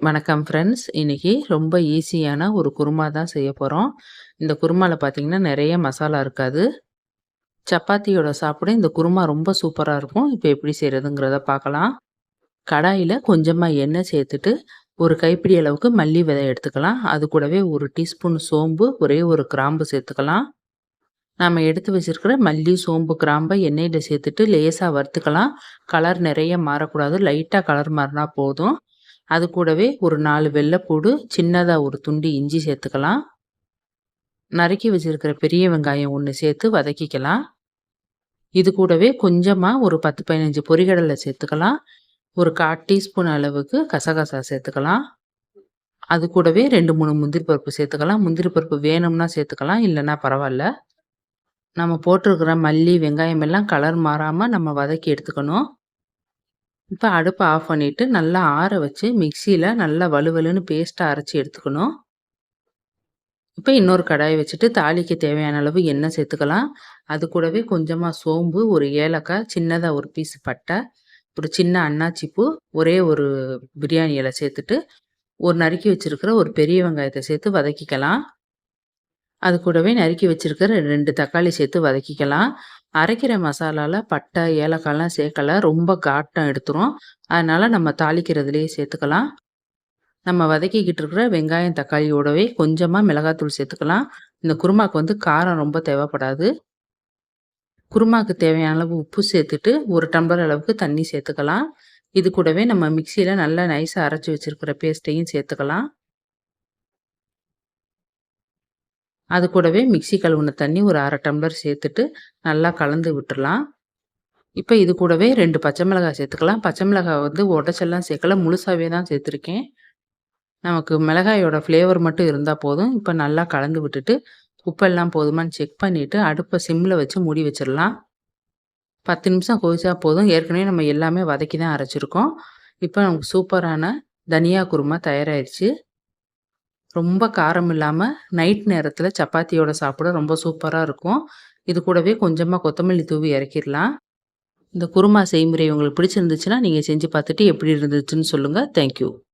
வணக்கம் ஃப்ரெண்ட்ஸ். இன்றைக்கி ரொம்ப ஈஸியான ஒரு குருமா தான் செய்ய போகிறோம் இந்த குருமாவில் பார்த்தீங்கன்னா, நிறைய மசாலா இருக்காது. சப்பாத்தியோட சாப்பிட இந்த குருமா ரொம்ப சூப்பராக இருக்கும். இப்போ எப்படி செய்கிறதுங்கிறத பார்க்கலாம். கடாயில் கொஞ்சமாக எண்ணெய் சேர்த்துட்டு, ஒரு கைப்பிடி அளவுக்கு மல்லி விதை எடுத்துக்கலாம். அது கூடவே ஒரு டீஸ்பூன் சோம்பு, ஒரே ஒரு கிராம்பு சேர்த்துக்கலாம். நாம் எடுத்து வச்சிருக்கிற மல்லி, சோம்பு, கிராம்பை எண்ணெயில் சேர்த்துட்டு லேசாக வறுத்துக்கலாம். கலர் நிறைய மாறக்கூடாது. லைட்டாக கலர் மாறினா போதும். அது கூடவே ஒரு நாலு வெள்ளைப்பூடு, சின்னதாக ஒரு துண்டு இஞ்சி சேர்த்துக்கலாம். நறுக்கி வச்சிருக்கிற பெரிய வெங்காயம் ஒன்று சேர்த்து வதக்கிக்கலாம். இது கூடவே கொஞ்சமாக ஒரு 10, 15 பொரிகடலை சேர்த்துக்கலாம். ஒரு 1/4 டீஸ்பூன் அளவுக்கு கசகசா சேர்த்துக்கலாம். அது கூடவே 2, 3 முந்திரி பருப்பு சேர்த்துக்கலாம். முந்திரி பருப்பு வேணும்னா சேர்த்துக்கலாம். இல்லைன்னா பரவாயில்ல நம்ம போட்டிருக்கிற மல்லி, வெங்காயம் எல்லாம் கலர் மாறாமல் நம்ம வதக்கி எடுத்துக்கணும். இப்போ அடுப்பை ஆஃப் பண்ணிவிட்டு நல்லா ஆற வச்சு மிக்சியில் நல்லா வலுவலுன்னு பேஸ்ட்டாக அரைச்சி எடுத்துக்கணும். இப்போ இன்னொரு கடாய் வச்சுட்டு தாலிக்கு தேவையான அளவு எண்ணெய் சேர்த்துக்கலாம். அது கூடவே கொஞ்சமாக சோம்பு, ஒரு ஏலக்காய், சின்னதாக ஒரு பீஸ் பட்டை, ஒரு சின்ன அன்னாச்சிப்பூ ஒரே ஒரு பிரியாணி இலை சேர்த்துட்டு, ஒரு நறுக்கி வச்சுருக்கிற ஒரு பெரிய வெங்காயத்தை சேர்த்து வதக்கிக்கலாம். அது கூடவே நறுக்கி வச்சுருக்கிற ரெண்டு தக்காளி சேர்த்து வதக்கிக்கலாம். அரைக்கிற மசாலால பட்டை, ஏலக்காய்லாம் சேர்க்கல. ரொம்ப காட்டம் எடுத்துரும். அதனால நம்ம தாளிக்கிறதுலேயே சேர்த்துக்கலாம். நம்ம வதக்கிக்கிட்டு இருக்கிற வெங்காயம், தக்காளியோடவே கொஞ்சமாக மிளகாத்தூள் சேர்த்துக்கலாம். இந்த குருமாக்கு வந்து காரம் ரொம்ப தேவைப்படாது. குருமாக்கு தேவையான அளவு உப்பு சேர்த்துட்டு, ஒரு டம்ளர் அளவுக்கு தண்ணி சேர்த்துக்கலாம். இது கூடவே நம்ம மிக்சியில் நல்லா நைஸாக அரைச்சி வச்சிருக்கிற பேஸ்ட்டையும் சேர்த்துக்கலாம். அது கூடவே மிக்சி கழுவுன தண்ணி ஒரு அரை டம்ளர் சேர்த்துட்டு, நல்லா கலந்து விட்டுடலாம் இப்போ இது கூடவே ரெண்டு பச்சை மிளகாய் சேர்த்துக்கலாம். பச்சை மிளகாய் வந்து உடச்செல்லாம் சேர்க்கல. முழுசாகவே தான் சேர்த்துருக்கேன். நமக்கு மிளகாயோட ஃப்ளேவர் மட்டும் இருந்தால் போதும். இப்போ நல்லா கலந்து விட்டுட்டு, உப்பெல்லாம் போதுமான்னு செக் பண்ணிவிட்டு அடுப்பை சிம்மில் வச்சு மூடி வச்சிடலாம் பத்து நிமிஷம் கொதிச்சா போதும். ஏற்கனவே நம்ம எல்லாமே வதக்கி தான் அரைச்சிருக்கோம். இப்போ நமக்கு சூப்பரான தனியா குருமா தயாராகிடுச்சு ரொம்ப காரம் இல்லாமல் நைட் நேரத்தில் சப்பாத்தியோட சாப்பிட ரொம்ப சூப்பராக இருக்கும். இது கூடவே கொஞ்சமாக கொத்தமல்லி தூவி இறக்கிடலாம் இந்த குருமா செய்முறை உங்களுக்கு பிடிச்சிருந்துச்சுன்னா, நீங்கள் செஞ்சு பார்த்துட்டு எப்படி இருந்துச்சுன்னு சொல்லுங்கள் தேங்க் யூ.